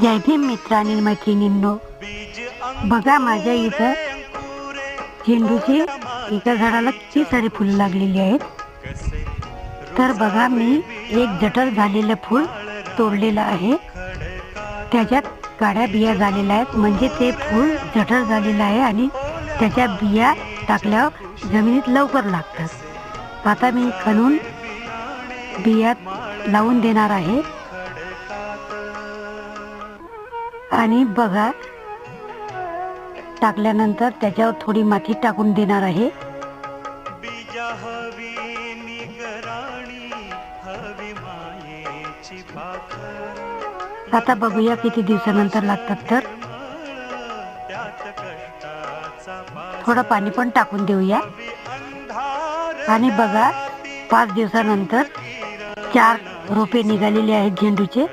जय भीम मित्र आणि मैत्रिणींनो. बघा माझ्या इथं झेंडूची एका झाडाला किती सारी फुलं लागलेली आहेत. तर बघा मी एक जटर झालेलं फूल तोडलेलं आहे. त्याच्यात काड्या बिया झालेल्या आहेत. म्हणजे ते फूल जठर झालेलं आहे आणि त्याच्या बिया टाकल्यावर जमिनीत लवकर लागतात. आता मी खणून बियात लावून देणार आहे. आणि बघा. टाकल्यानंतर त्याच्यावर थोडी माती टाकून देणार आहे. आता बघूया किती दिवसानंतर लागतात तर. थोडं पाणी पण टाकून देऊया. आणि बघा पाच दिवसानंतर चार रोपे निघालेले आहेत झेंडूचे.